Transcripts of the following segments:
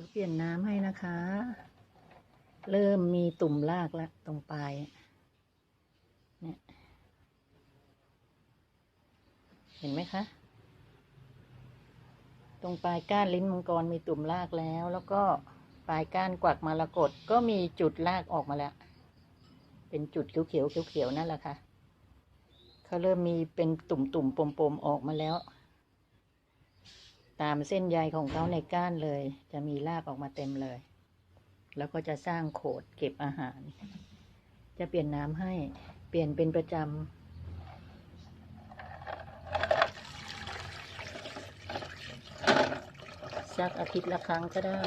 ดี๋ยวเปลี่ยนน้ำให้นะคะ เริ่มมีตุ่มรากแล้วตรงปลายเนี่ยเห็นไหมคะ ตรงปลายก้านลิ้นมังกรมีตุ่มรากแล้ว แล้วก็ปลายก้านกวักมรกตก็มีจุดรากออกมาแล้ว เป็นจุดเขียวๆเขียวๆนั่นแหละค่ะเขาเริ่มมีเป็นตุ่มๆปมๆออกมาแล้ว ตามเส้นใยของเขาในก้านเลย จะมีรากออกมาเต็มเลย แล้วก็จะสร้างโขดเก็บอาหาร จะเปลี่ยนน้ำให้เปลี่ยนเป็นประจำสักอาทิตย์ละครั้งก็ได้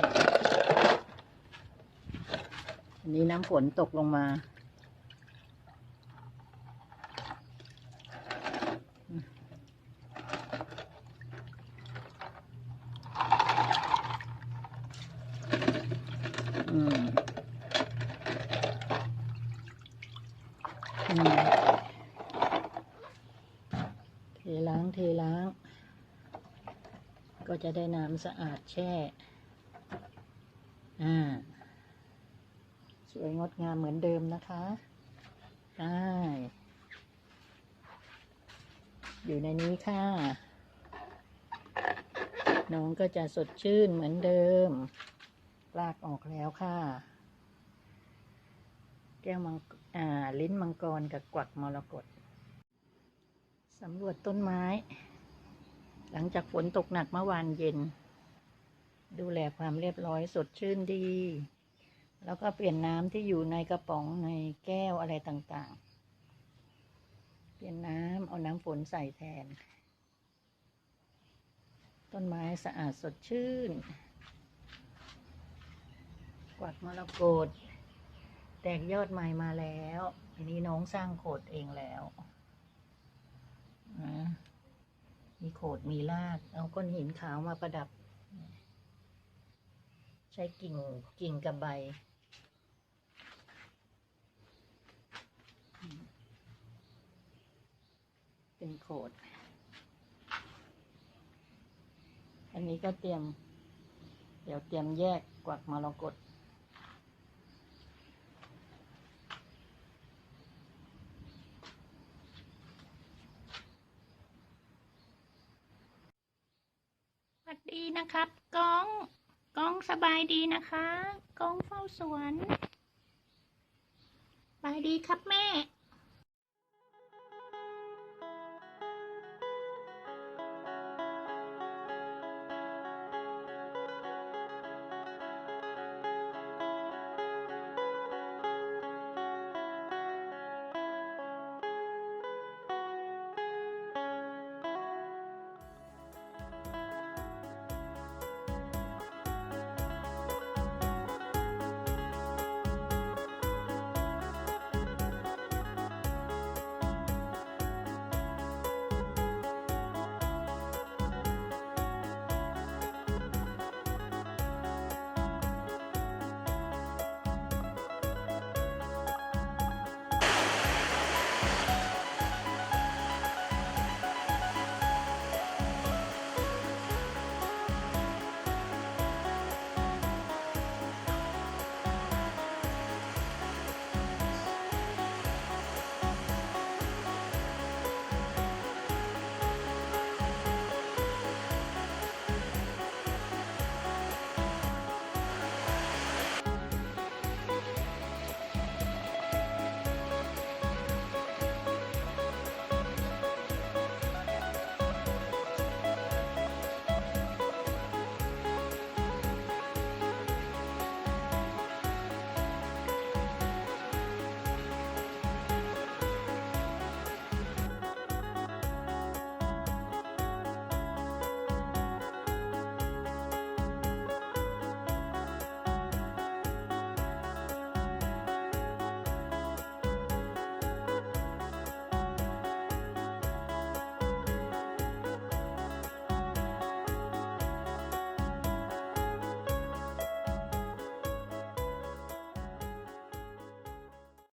อันนี้น้ำฝนตกลงมา อืมอืม เทล้างเทล้าง ก็จะได้น้ำสะอาดแช่ อ่า สวยงดงามเหมือนเดิมนะคะใช่อยู่ในนี้ค่ะ น้องก็จะสดชื่นเหมือนเดิม ลากออกแล้วค่ะ แก้วมังอ่าลิ้นมังกรกับกวักมรกตสำรวจต้นไม้ หลังจากฝนตกหนักเมื่อวานเย็น ดูแลความเรียบร้อยสดชื่นดี แล้วก็เปลี่ยนน้ำที่อยู่ในกระป๋องในแก้วอะไรต่างๆ เปลี่ยนน้ำเอาน้ำฝนใส่แทน ต้นไม้สะอาดสดชื่น กวักมรกต แตกยอดใหม่มาแล้วทีนี้น้องสร้างโขดเองแล้วนะมีโขดมีราก เอาก้อนหินขาวมาประดับ ใช้กิ่งกิ่งกับใบ เป็นโขด อันนี้ก็เตรียม เดี๋ยวเตรียมแยกกวักมรกต วัสดีนะครับก้องก้องสบายดีนะคะก้องเฝ้าสวนสบายดีครับแม่